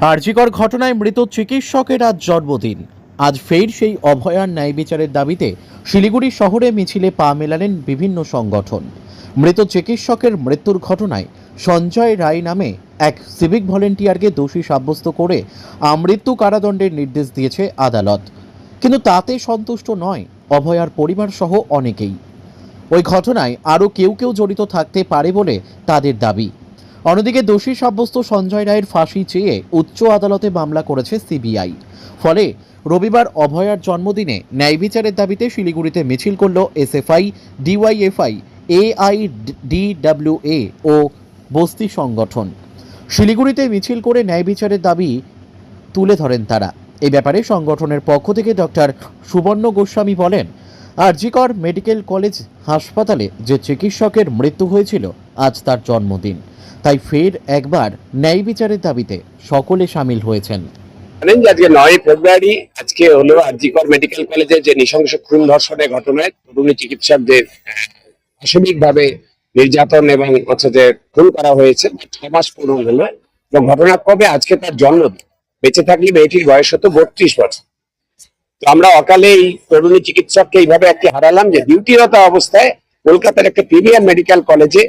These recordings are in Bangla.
আরজিকর ঘটনায় মৃত চিকিৎসকের আজ জন্মদিন। আজ ফের সেই অভয়ার ন্যায় বিচারের দাবিতে শিলিগুড়ি শহরে মিছিলে পা মেলালেন বিভিন্ন সংগঠন। মৃত চিকিৎসকের মৃত্যুর ঘটনায় সঞ্জয় রায় নামে এক সিভিক ভলেন্টিয়ারকে দোষী সাব্যস্ত করে আমৃত্যু কারাদণ্ডের নির্দেশ দিয়েছে আদালত। কিন্তু তাতে সন্তুষ্ট নয় অভয়ার পরিবার সহ অনেকেই। ওই ঘটনায় আরও কেউ কেউ জড়িত থাকতে পারে বলে তাদের দাবি। অন্যদিকে দোষী সাব্যস্ত সঞ্জয় রায়ের ফাঁসি চেয়ে উচ্চ আদালতে মামলা করেছে সিবিআই। ফলে রবিবার অভয়ার জন্মদিনে ন্যায় বিচারের দাবিতে শিলিগুড়িতে মিছিল করল এসএফআই, ডিওয়াইএফআই এআই ডিডব্লিউএ ও বস্তি সংগঠন। শিলিগুড়িতে মিছিল করে ন্যায় বিচারের দাবি তুলে ধরেন তারা। এই ব্যাপারে সংগঠনের পক্ষ থেকে ডক্টর সুবর্ণ গোস্বামী বলেন আরজিকর মেডিকেল কলেজ হাসপাতালে যে চিকিৎসকের মৃত্যু হয়েছিল, আজ তার জন্মদিন। তাই ফের একবার ন্যায় বিচারের দাবিতে সকলে সামিল হয়েছেন। আজকে নয় ফেব্রুয়ারি, আজকে হলো আরজিকর মেডিকেল কলেজে যে নৃশংস খুন ধর্ষণের ঘটনায় তরুণী চিকিৎসকদের অস্বাভাবিক নির্যাতন এবং হচ্ছে যে খুন করা হয়েছে ছ মাস পূরণ হলো। এবং ঘটনা কবে? আজকে তার জন্মদিন। বেঁচে থাকলে মেয়েটির বয়স হতো বত্রিশ বছর। তো আমরা অকালে এই তরুণী চিকিৎসককে এইভাবে একটি হারালাম যে ডিউটিরত অবস্থায় কলকাতার একটা প্রিমিয়ার মেডিকেল কলেজে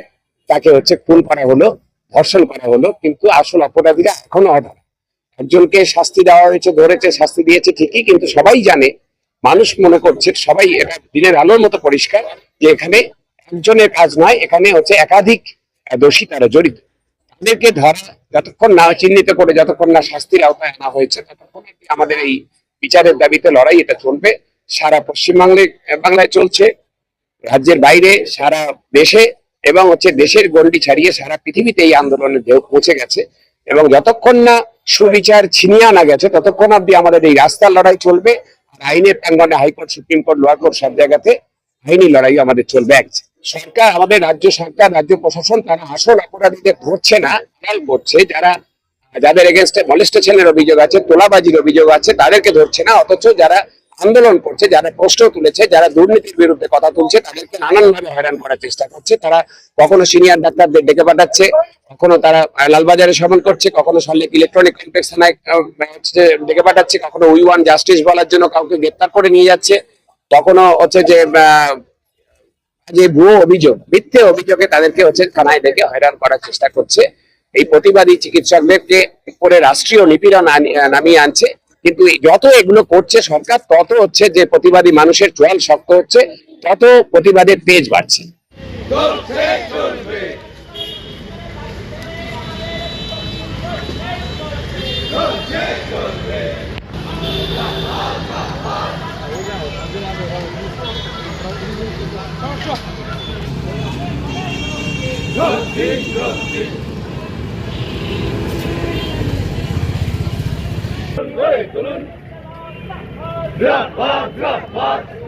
তাকে হচ্ছে খুন করা হলো, ধর্ষণ করা হলো, কিন্তু আসল অপরাধীরা এখনও অধরা। একজনকে শাস্তি দেওয়া হয়েছে, ধরেছে, শাস্তি দিয়েছে ঠিকই, কিন্তু সবাই জানে, মানুষ মনে করছে, সবাই এটা দিনের আলোর মতো পরিষ্কার যে এখানে একজনের কাজ নয়, এখানে হচ্ছে একাধিক দোষী তারা জড়িত। তাদেরকে ধরা, যতক্ষণ না চিহ্নিত করে, যতক্ষণ না শাস্তির আওতায় আনা হয়েছে, ততক্ষণ আমাদের এই বিচারের দাবিতে লড়াই এটা চলবে। সারা পশ্চিমবাংলায়, বাংলায় চলছে। রাজ্যের বাইরে, সারা দেশে এবং হচ্ছে দেশের গন্ডি ছাড়িয়ে সারা পৃথিবীতে এই আন্দোলনের ঢেউ পৌঁছে গেছে। এবং যতক্ষণ না সুবিচার ছিনিয়ে আনা গেছে, ততক্ষণ অব্দি আমাদের এই রাস্তার লড়াই চলবে। আর আইনের প্রাঙ্গনে high court, supreme court, lower court সব জায়গাতে আইনি লড়াই আমাদের চলবে। সরকার, আমাদের রাজ্য সরকার, রাজ্য প্রশাসন, তারা আসল অপরাধীদের ধরছে না খেয়াল করছে যারা যাদের এগেনস্টে মলেস্টেশনের অভিযোগ আছে, তোলাবাজির অভিযোগ আছে, তাদেরকে ধরছে না। অথচ যারা আন্দোলন করছে, যারা প্রশ্ন তুলেছে, যারা দুর্নীতির বিরুদ্ধে কথা তুলছে, তাদেরকে নানানভাবে হয়রান করার চেষ্টা করছে। তারা কখনো সিনিয়র ডাক্তারদের ডেকে পাঠাচ্ছে, কখনো তারা লালবাজারে সমন করছে, কখনো সল্লেক ইলেকট্রনিক কমপ্লেক্স ডেকে পাঠাচ্ছে, কখনো উই ওয়ান জাস্টিস বলার জন্য কাউকে গ্রেপ্তার করে নিয়ে যাচ্ছে। কখনো হচ্ছে যে যে ভুয়ো অভিযোগ, মিথ্যে অভিযোগে তাদেরকে হচ্ছে থানায় ডেকে হয়রান করার চেষ্টা করছে। এই প্রতিবাদী চিকিৎসকদেরকে উপরে রাষ্ট্রীয় নিপীড়ন নামিয়ে আনছে। কিন্তু যত এগুলো করছে সরকার তত হচ্ছে যে প্রতিবাদী মানুষের চোয়াল শক্ত হচ্ছে তত প্রতিবাদের তেজ বাড়ছে। Grab, grab, grab,